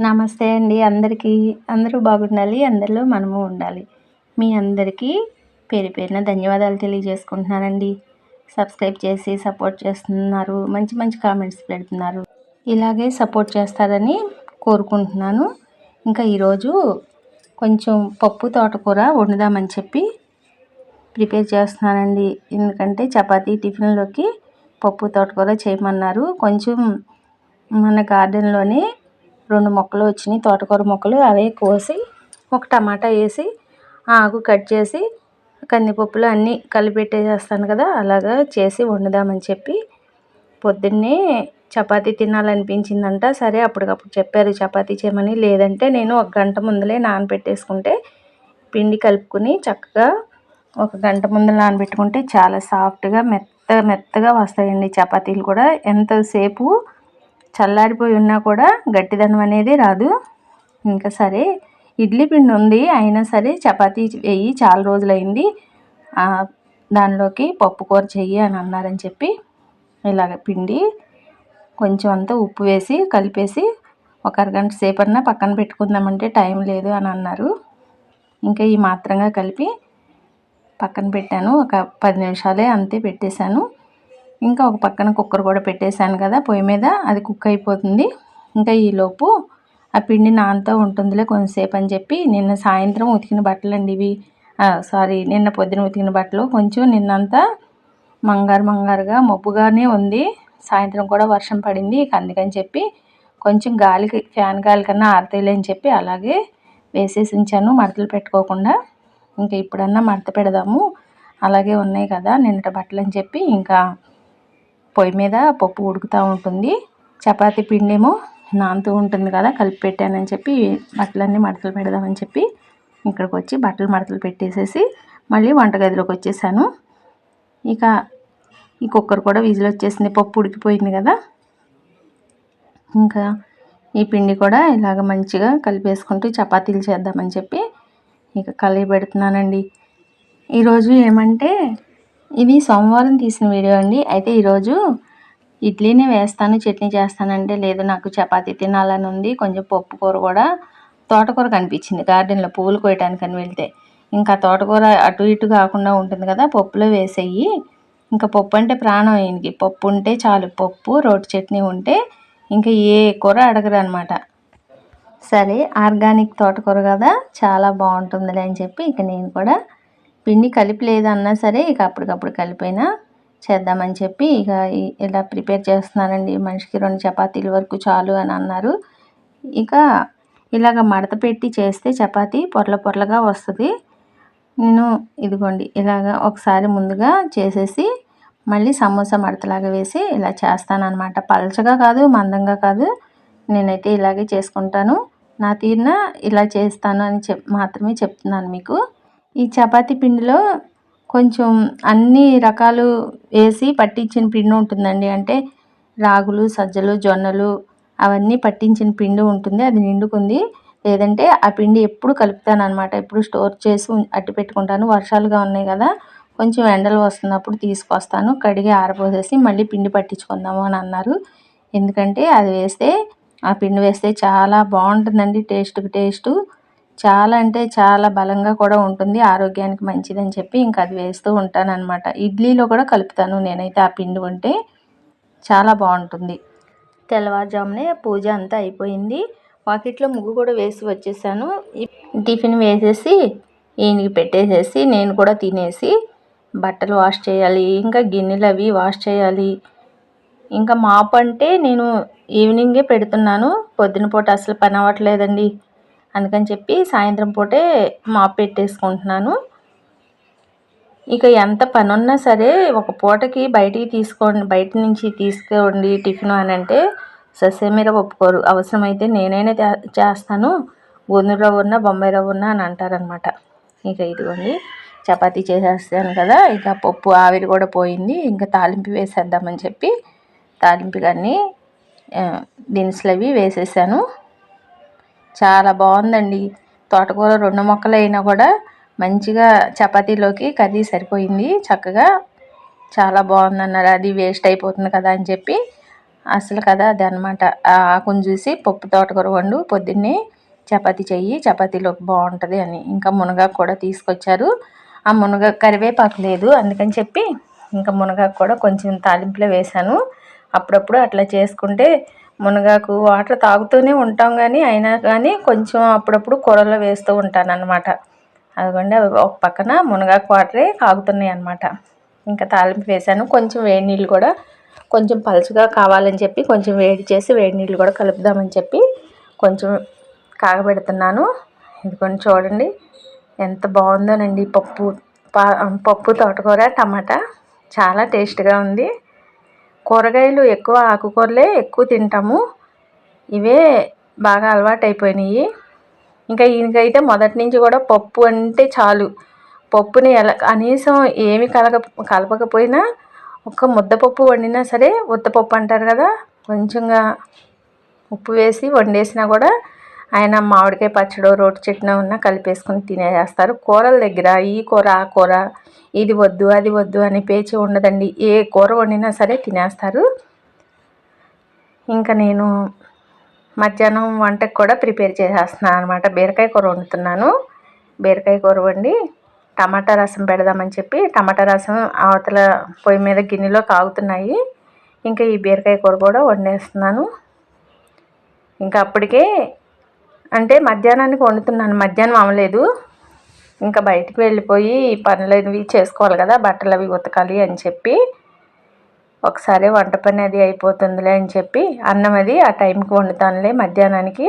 నమస్తే అండి. అందరికీ అందరూ బాగుండాలి అందరిలో మనము ఉండాలి. మీ అందరికీ పేరు పేరున ధన్యవాదాలు తెలియజేసుకుంటున్నానండి. సబ్స్క్రైబ్ చేసి సపోర్ట్ చేస్తున్నారు మంచి మంచి కామెంట్స్ పెడుతున్నారు. ఇలాగే సపోర్ట్ చేస్తారని కోరుకుంటున్నాను. ఇంకా ఈరోజు కొంచెం పప్పు తోటకూర వండుదామని చెప్పి ప్రిపేర్ చేస్తున్నానండి. ఎందుకంటే చపాతీ టిఫిన్లోకి పప్పు తోటకూర చేయమన్నారు. కొంచెం మన గార్డెన్లోనే రెండు మొక్కలు వచ్చినాయి తోటకూర మొక్కలు అవే కోసి ఒక టమాటా వేసి ఆకు కట్ చేసి కందిపప్పులు అన్నీ కలిపెట్టేసేస్తాను కదా అలాగా చేసి వండుదామని చెప్పి పొద్దున్నే చపాతీ తినాలనిపించిందంట. సరే అప్పటికప్పుడు చెప్పారు చపాతీ చేయమని. లేదంటే నేను ఒక గంట ముందలే నానబెట్టేసుకుంటే పిండి కలుపుకొని చక్కగా ఒక గంట ముందు నానబెట్టుకుంటే చాలా సాఫ్ట్గా మెత్త మెత్తగా వస్తాయండి చపాతీలు కూడా. ఎంతసేపు చల్లారిపోయి ఉన్నా కూడా గట్టిదనం అనేది రాదు. ఇంకా సరే ఇడ్లీ పిండి ఉంది అయినా సరే చపాతీ వేయి చాలా రోజులైంది. దానిలోకి పప్పు కూర చెయ్యి అని అన్నారని చెప్పి ఇలాగ పిండి కొంచెం అంతా ఉప్పు వేసి కలిపేసి ఒక అరగంట సేపు అన్నా పక్కన పెట్టుకుందామంటే టైం లేదు అని అన్నారు. ఇంకా ఈ మాత్రంగా కలిపి పక్కన పెట్టాను. ఒక పది నిమిషాలే అంతే పెట్టేశాను. ఇంకా ఒక పక్కన కుక్కర్ కూడా పెట్టేశాను కదా పొయ్యి మీద అది కుక్ అయిపోతుంది. ఇంకా ఈలోపు ఆ పిండి నానుతూ ఉంటుందిలే కొంతసేపు అని చెప్పి నిన్న సాయంత్రం ఉతికిన బట్టలు అండి ఇవి. సారీ నిన్న పొద్దున ఉతికిన బట్టలు. కొంచెం నిన్నంతా మంగారు మంగారుగా మబ్బుగానే ఉంది. సాయంత్రం కూడా వర్షం పడింది అందుకని చెప్పి కొంచెం గాలికి ఫ్యాన్ గాలి కన్నా ఆరుతాయిలే అని చెప్పి అలాగే వేసేసి ఉంచాను మడతలు పెట్టుకోకుండా. ఇంకా ఇప్పుడన్నా మడత పెడదాము. అలాగే ఉన్నాయి కదా నిన్నటి బట్టలు అని చెప్పి ఇంకా పొయ్యి మీద పప్పు ఉడుకుతూ ఉంటుంది. చపాతీ పిండేమో నానుతూ ఉంటుంది కదా కలిపి పెట్టానని చెప్పి బట్టలన్నీ మడతలు పెడదామని చెప్పి ఇక్కడికి వచ్చి బట్టలు మడతలు పెట్టేసేసి మళ్ళీ వంటగదిలోకి వచ్చేసాను. ఇక ఈ కుక్కర్ కూడా విజిల్ వచ్చేసింది పప్పు ఉడికిపోయింది కదా. ఇంకా ఈ పిండి కూడా ఇలాగ మంచిగా కలిపేసుకుంటూ చపాతీలు చేద్దామని చెప్పి ఇక కలిగి పెడుతున్నానండి. ఈరోజు ఏమంటే ఇది సోమవారం తీసిన వీడియో అండి. అయితే ఈరోజు ఇడ్లీనే వేస్తాను చట్నీ చేస్తానంటే లేదు నాకు చపాతీ తినాలని ఉంది. కొంచెం పప్పు కూర కూడా తోటకూర కనిపించింది. గార్డెన్లో పువ్వులు అని వెళ్తే. ఇంకా తోటకూర అటు ఇటు కాకుండా ఉంటుంది కదా పప్పులో వేసేయి. ఇంకా పప్పు అంటే ప్రాణం ఈయనకి. పప్పు ఉంటే చాలు. పప్పు రోటి చట్నీ ఉంటే ఇంకా ఏ కూర అడగరు అనమాట సరే ఆర్గానిక్ తోటకూర కదా చాలా బాగుంటుందిలే అని చెప్పి ఇక నేను కూడా పిండి కలిపి లేదన్నా సరే ఇక అప్పటికప్పుడు కలిపైనా చేద్దామని చెప్పి ఇక ఇలా ప్రిపేర్ చేస్తున్నానండి. మనిషికి రెండు చపాతీల వరకు చాలు అని అన్నారు. ఇక ఇలాగ మడత పెట్టి చేస్తే చపాతీ పొరల పొరలుగా వస్తుంది. నేను ఇదిగోండి ఇలాగ ఒకసారి ముందుగా చేసేసి మళ్ళీ సమోసా మడతలాగా వేసి ఇలా చేస్తాను అనమాట పలచగా కాదు మందంగా కాదు. నేనైతే ఇలాగే చేసుకుంటాను. నా తీరిన ఇలా చేస్తాను అని చెప్ మాత్రమే చెప్తున్నాను మీకు. ఈ చపాతీ పిండిలో కొంచెం అన్ని రకాలు వేసి పట్టించిన పిండి ఉంటుందండి. అంటే రాగులు సజ్జలు జొన్నలు అవన్నీ పట్టించిన పిండి ఉంటుంది. అది నిండుకుంది. లేదంటే ఆ పిండి ఎప్పుడు కలుపుతాను అనమాట ఎప్పుడు స్టోర్ చేసి అట్టి పెట్టుకుంటాను. వర్షాలుగా ఉన్నాయి కదా కొంచెం ఎండలు వస్తున్నప్పుడు తీసుకొస్తాను. కడిగి ఆరబోసేసి మళ్ళీ పిండి పట్టించుకుందాము అని అన్నారు. ఎందుకంటే అది వేస్తే ఆ పిండి వేస్తే చాలా బాగుంటుందండి. టేస్ట్కి టేస్టు. చాలా అంటే చాలా బలంగా కూడా ఉంటుంది ఆరోగ్యానికి మంచిదని చెప్పి ఇంకా అది వేస్తూ ఉంటాను అనమాట ఇడ్లీలో కూడా కలుపుతాను నేనైతే ఆ పిండి ఉంటే. చాలా బాగుంటుంది. తెల్లవారుజామునే పూజ అంతా అయిపోయింది. వాకిట్లో ముగ్గు కూడా వేసి వచ్చేసాను. టిఫిన్ వేసేసి ఈయనకి పెట్టేసేసి నేను కూడా తినేసి బట్టలు వాష్ చేయాలి ఇంకా గిన్నెలు అవి వాష్ చేయాలి. ఇంకా మాపు అంటే నేను ఈవినింగే పెడుతున్నాను. పొద్దున పూట అసలు పని అవ్వట్లేదండి. అందుకని చెప్పి సాయంత్రం పూటే మాప్ పెట్టేసుకుంటున్నాను. ఇక ఎంత పని ఉన్నా సరే ఒక పూటకి బయటికి తీసుకోండి బయట నుంచి తీసుకోండి టిఫిన్ అని అంటే ససేమీర ఒప్పుకోరు. అవసరమైతే నేనైనా చేస్తాను. గోధుమ రవ్వ ఉన్నా బొంబాయి రవ్వ ఉన్నా అని అంటారనమాట ఇక ఇదిగోండి చపాతీ చేసేస్తాను కదా ఇక పప్పు ఆవిరి కూడా పోయింది. ఇంకా తాలింపు వేసేద్దామని చెప్పి తాలింపు కానీ దినుసులు అవి వేసేసాను. చాలా బాగుందండి. తోటకూర రెండు మొక్కలు అయినా కూడా మంచిగా చపాతీలోకి కర్రీ సరిపోయింది. చక్కగా చాలా బాగుందన్నారు. అది వేస్ట్ అయిపోతుంది కదా అని చెప్పి అసలు కదా అది అనమాట ఆకును చూసి పప్పు తోటకూర వండు పొద్దున్నే చపాతీ చెయ్యి చపాతీలోకి బాగుంటుంది అని. ఇంకా మునగాకు కూడా తీసుకొచ్చారు. ఆ మునగ కరివేపాకు లేదు. అందుకని చెప్పి ఇంకా మునగాకు కూడా కొంచెం తాలింపులో వేశాను. అప్పుడప్పుడు అట్లా చేసుకుంటే మునగాకు వాటర్ తాగుతూనే ఉంటాం కానీ అయినా కానీ కొంచెం అప్పుడప్పుడు కూరలో వేస్తూ ఉంటాను అనమాట అదిగోండి అవి ఒక పక్కన మునగాకు వాటరే కాగుతున్నాయి అనమాట ఇంకా తాలింపు వేసాను కొంచెం వేడి నీళ్ళు కూడా కొంచెం పలుచగా కావాలని చెప్పి కొంచెం వేడి చేసి వేడి నీళ్ళు కూడా కలుపుదామని చెప్పి కొంచెం కాగబెడుతున్నాను. ఇదిగోండి చూడండి ఎంత బాగుందోనండి పప్పు పా పప్పు తోటకూర టమాటా. చాలా టేస్ట్గా ఉంది. కూరగాయలు ఎక్కువ ఆకుకూరలే ఎక్కువ తింటాము. ఇవే బాగా అలవాటు అయిపోయినాయి ఇంకా ఈయనకైతే మొదటి నుంచి కూడా పప్పు అంటే చాలు. పప్పుని ఎలా కనీసం ఏమి కలగ కలపకపోయినా ఒక ముద్దపప్పు వండినా సరే ఉత్తపప్పు అంటారు కదా కొంచెంగా ఉప్పు వేసి వండేసినా కూడా ఆయన మామిడికాయ పచ్చడో రోటి చట్నీ ఉన్న కలిపేసుకుని తినేసేస్తారు. కూరల దగ్గర ఈ కూర ఆ కూర ఇది వద్దు అది వద్దు అని పేచి ఉండదండి. ఏ కూర వండినా సరే తినేస్తారు. ఇంకా నేను మధ్యాహ్నం వంటకు కూడా ప్రిపేర్ చేసేస్తున్నాను అనమాట బీరకాయ కూర వండుతున్నాను. బీరకాయ కూర వండి టమాటా రసం పెడదామని చెప్పి టమాటా రసం అవతల పొయ్యి మీద గిన్నెలో కాగుతున్నాయి. ఇంకా ఈ బీరకాయ కూర కూడా వండేస్తున్నాను. ఇంకా అప్పటికే అంటే మధ్యాహ్నానికి వండుతున్నాను. మధ్యాహ్నం అవ్వలేదు. ఇంకా బయటికి వెళ్ళిపోయి పనులు అవి చేసుకోవాలి కదా బట్టలు అవి ఉతకాలి అని చెప్పి ఒకసారి వంట పని అది అయిపోతుందిలే అని చెప్పి అన్నం అది ఆ టైంకి వండుతానులే. మధ్యాహ్నానికి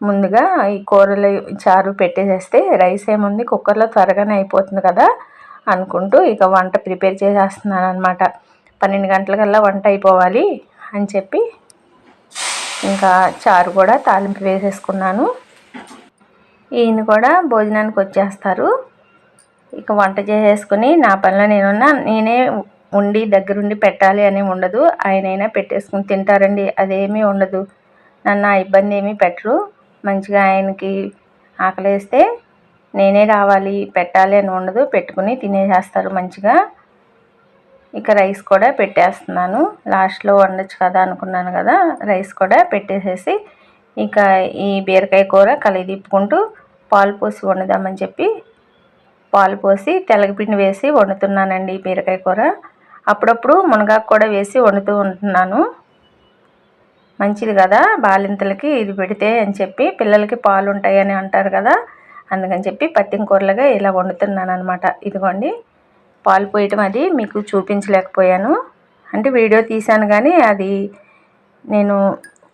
ముందుగా ఈ కూరలు చారు పెట్టేసేస్తే రైస్ ఏముంది కుక్కర్లో త్వరగానే అయిపోతుంది కదా అనుకుంటూ ఇక వంట ప్రిపేర్ చేసేస్తున్నాను అనమాట పన్నెండు గంటలకల్లా వంట అయిపోవాలి అని చెప్పి ఇంకా చారు కూడా తాలింపు వేసేసుకున్నాను. ఈయన కూడా భోజనానికి వచ్చేస్తారు. ఇక వంట చేసేసుకుని నా పనిలో నేనున్నా నేనే ఉండి దగ్గరుండి పెట్టాలి అని ఉండదు. ఆయనైనా పెట్టేసుకుని తింటారండి అదేమీ ఉండదు. నన్ను ఆ ఇబ్బంది ఏమీ పెట్టరు. మంచిగా ఆయనకి ఆకలేస్తే నేనే రావాలి పెట్టాలి అని ఉండదు. పెట్టుకుని తినేసేస్తారు మంచిగా. ఇక రైస్ కూడా పెట్టేస్తున్నాను. లాస్ట్లో వండొచ్చు కదా అనుకున్నాను కదా రైస్ కూడా పెట్టేసేసి ఇక ఈ బీరకాయ కూర కలిదిప్పుకుంటూ పాలు పోసి వండుదామని చెప్పి పాలు పోసి తెల్లగపిండి వేసి వండుతున్నానండి ఈ బీరకాయ కూర. అప్పుడప్పుడు మునగాకు కూడా వేసి వండుతూ ఉంటున్నాను. మంచిది కదా బాలింతలకి ఇది పెడితే అని చెప్పి పిల్లలకి పాలు ఉంటాయని అంటారు కదా అందుకని చెప్పి పత్తిం కూరలుగా ఇలా వండుతున్నాను అనమాట ఇదిగోండి పాలు పోయటం అది మీకు చూపించలేకపోయాను. అంటే వీడియో తీశాను కానీ అది నేను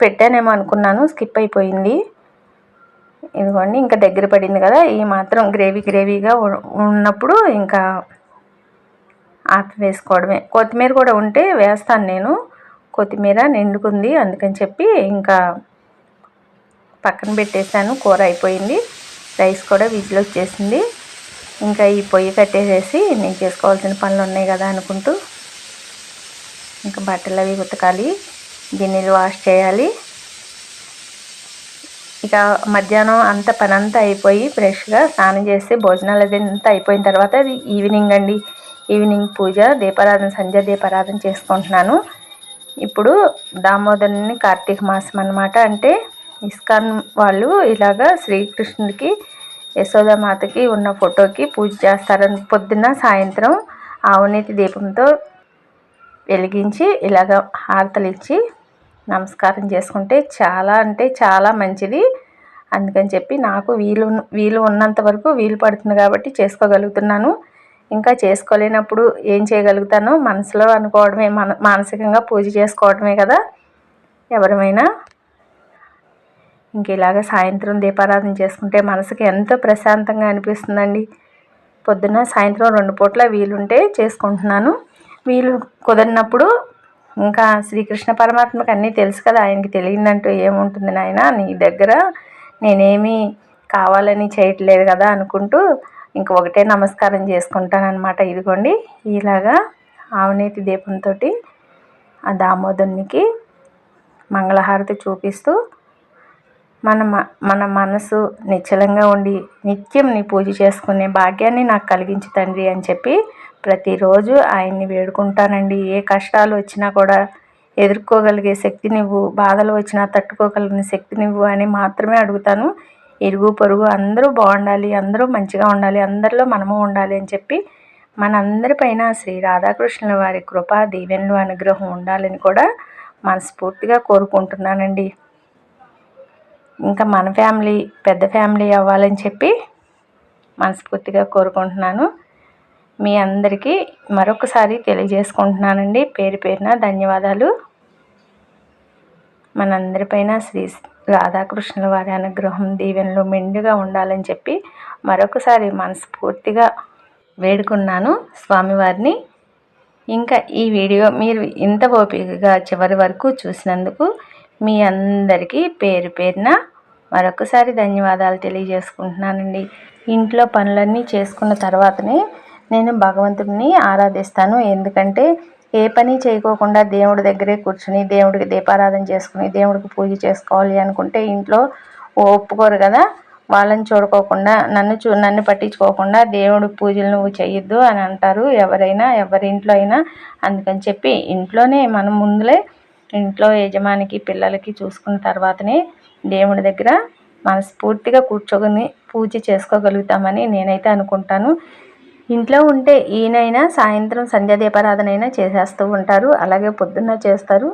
పెట్టానేమో అనుకున్నాను స్కిప్ అయిపోయింది. ఇదిగోండి ఇంకా దగ్గర పడింది కదా ఈ మాత్రం గ్రేవీ గ్రేవీగా ఉన్నప్పుడు ఇంకా ఆపి వేసుకోవడమే కొత్తిమీర కూడా ఉంటే వేస్తాను నేను. కొత్తిమీర నిండుకుంది అందుకని చెప్పి ఇంకా పక్కన పెట్టేశాను కూర అయిపోయింది. రైస్ కూడా విజిల్ వచ్చేసింది. ఇంకా ఈ పొయ్యి కట్టేసేసి నేను చేసుకోవాల్సిన పనులు ఉన్నాయి కదా అనుకుంటూ ఇంకా బట్టలు అవి ఉతకాలి. గిన్నెలు వాష్ చేయాలి. ఇక మధ్యాహ్నం అంత పని అంతా అయిపోయి ఫ్రెష్గా స్నానం చేస్తే భోజనాలు అది అంతా అయిపోయిన తర్వాత అది ఈవినింగ్ అండి. ఈవినింగ్ పూజ దీపారాధన సంధ్య దీపారాధన చేసుకుంటున్నాను. ఇప్పుడు దామోదరుని కార్తీక మాసం అనమాట అంటే ఇస్కాన్ వాళ్ళు ఇలాగా శ్రీకృష్ణుడికి యశోదామాతకి ఉన్న ఫోటోకి పూజ చేస్తారని పొద్దున్న సాయంత్రం ఆవునీతి దీపంతో వెలిగించి ఇలాగ హారతలు ఇచ్చి నమస్కారం చేసుకుంటే చాలా అంటే చాలా మంచిది. అందుకని చెప్పి నాకు వీలు వీలు ఉన్నంత వరకు వీలు పడుతుంది కాబట్టి చేసుకోగలుగుతున్నాను. ఇంకా చేసుకోలేనప్పుడు ఏం చేయగలుగుతానో మనసులో అనుకోవడమే మన మానసికంగా పూజ చేసుకోవడమే కదా. ఎవరమైనా ఇంక ఇలాగ సాయంత్రం దీపారాధన చేసుకుంటే మనసుకి ఎంతో ప్రశాంతంగా అనిపిస్తుందండి. పొద్దున్న సాయంత్రం రెండు పూట్ల వీలుంటే చేసుకుంటున్నాను. వీలు కుదిరినప్పుడు ఇంకా శ్రీకృష్ణ పరమాత్మకు అన్నీ తెలుసు కదా ఆయనకి తెలియదంటూ ఏముంటుంది నాయన? నీ దగ్గర నేనేమి కావాలని చేయట్లేదు కదా అనుకుంటూ ఇంక ఒకటే నమస్కారం చేసుకుంటానమాట ఇదిగోండి ఇలాగా ఆవునేతి దీపంతో ఆ దామోదరునికి మంగళహారతి చూపిస్తూ మన మన మనసు నిశ్చలంగా ఉండి నిత్యం నీ పూజ చేసుకునే భాగ్యాన్ని నాకు కలిగించు తండ్రి అని చెప్పి ప్రతిరోజు ఆయన్ని వేడుకుంటానండి. ఏ కష్టాలు వచ్చినా కూడా ఎదుర్కోగలిగే శక్తి నువ్వు బాధలు వచ్చినా తట్టుకోగలిగిన శక్తి నువ్వు అని మాత్రమే అడుగుతాను. ఇరుగు పొరుగు అందరూ బాగుండాలి అందరూ మంచిగా ఉండాలి అందరిలో మనము ఉండాలి అని చెప్పి మనందరిపైన శ్రీ రాధాకృష్ణుల వారి కృప దీవెనలు అనుగ్రహం ఉండాలని కూడా మనస్ఫూర్తిగా కోరుకుంటున్నానండి. ఇంకా మన ఫ్యామిలీ పెద్ద ఫ్యామిలీ అవ్వాలని చెప్పి మనస్ఫూర్తిగా కోరుకుంటున్నాను. మీ అందరికీ మరొకసారి తెలియజేసుకుంటున్నానండి. పేరు పేరున ధన్యవాదాలు. మనందరిపైన శ్రీ రాధాకృష్ణుల వారి అనుగ్రహం దీవెనలు మెండుగా ఉండాలని చెప్పి మరొకసారి మనస్ఫూర్తిగా వేడుకున్నాను స్వామివారిని. ఇంకా ఈ వీడియో మీరు ఇంత ఓపికగా చివరి వరకు చూసినందుకు మీ అందరికీ పేరు పేరున మరొకసారి ధన్యవాదాలు తెలియజేసుకుంటున్నానండి. ఇంట్లో పనులన్నీ చేసుకున్న తర్వాతనే నేను భగవంతుడిని ఆరాధిస్తాను. ఎందుకంటే ఏ పని చేయకోకుండా దేవుడి దగ్గరే కూర్చుని దేవుడికి దీపారాధన చేసుకుని దేవుడికి పూజ చేసుకోవాలి అనుకుంటే ఇంట్లో ఒప్పుకోరు కదా. వాళ్ళని చూడుకోకుండా నన్ను చూ నన్ను పట్టించుకోకుండా దేవుడి పూజలు నువ్వు చేయొద్దు అని అంటారు. ఎవరైనా ఎవరి ఇంట్లో అయినా అందుకని చెప్పి ఇంట్లోనే మనం ముందులే ఇంట్లో యజమానికి పిల్లలకి చూసుకున్న తర్వాతనే దేవుడి దగ్గర మనస్ఫూర్తిగా కూర్చొని పూజ చేసుకోగలుగుతామని నేనైతే అనుకుంటాను. ఇంట్లో ఉంటే ఈయనైనా సాయంత్రం సంధ్యాదీపారాధన అయినా చేసేస్తూ ఉంటారు. అలాగే పొద్దున్న చేస్తారు.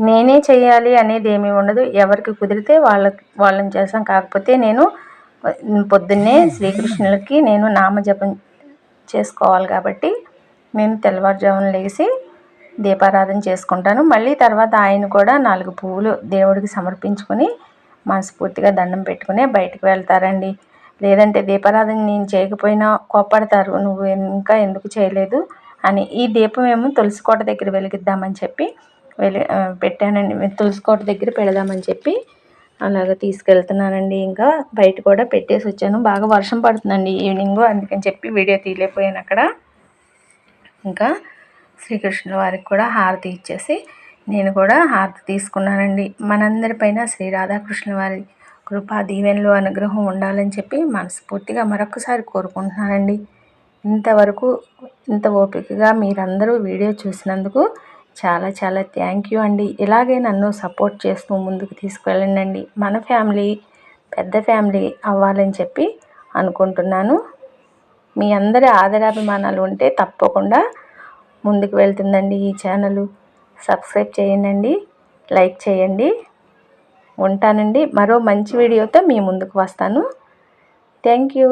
నేనే చేయాలి అనేది ఏమీ ఉండదు. ఎవరికి కుదిరితే వాళ్ళ వాళ్ళని చేస్తాం. కాకపోతే నేను పొద్దున్నే శ్రీకృష్ణులకి నేను నామజపం చేసుకోవాలి కాబట్టి నేను తెల్లవారుజామున లేచి దీపారాధన చేసుకుంటాను. మళ్ళీ తర్వాత ఆయన కూడా నాలుగు పువ్వులు దేవుడికి సమర్పించుకొని మనస్ఫూర్తిగా దండం పెట్టుకుని బయటకు వెళ్తారండి. లేదంటే దీపారాధన నేను చేయకపోయినా కోప్పడతారు నువ్వు ఇంకా ఎందుకు చేయలేదు? అని. ఈ దీపం ఏమో తులసి కోట దగ్గర వెలిగిద్దామని చెప్పి వెలి పెట్టానండి. తులసి కోట దగ్గర పెడదామని చెప్పి అలాగ తీసుకెళ్తున్నానండి. ఇంకా బయట కూడా పెట్టేసి వచ్చాను. బాగా వర్షం పడుతుందండి ఈవినింగ్. అందుకని చెప్పి వీడియో తీయలేకపోయాను అక్కడ. ఇంకా శ్రీకృష్ణుల వారికి కూడా హారతి ఇచ్చేసి నేను కూడా హారతి తీసుకున్నానండి. మనందరిపైన శ్రీ రాధాకృష్ణ వారి కృపా దీవెనలు అనుగ్రహం ఉండాలని చెప్పి మనస్ఫూర్తిగా మరొకసారి కోరుకుంటున్నానండి. ఇంతవరకు ఇంత ఓపికగా మీరందరూ వీడియో చూసినందుకు చాలా చాలా థ్యాంక్ యూ అండి. ఇలాగే నన్ను సపోర్ట్ చేస్తూ ముందుకు తీసుకువెళ్ళండి మన ఫ్యామిలీ పెద్ద ఫ్యామిలీ అవ్వాలని చెప్పి అనుకుంటున్నాను. మీ అందరి ఆదరాభిమానాలు ఉంటే తప్పకుండా ముందుకు వెళ్తుందండి ఈ ఛానల్. సబ్స్క్రైబ్ చేయండి లైక్ చేయండి. ఉంటానండి. మరో మంచి వీడియోతో మీ ముందుకు వస్తాను. Thank you.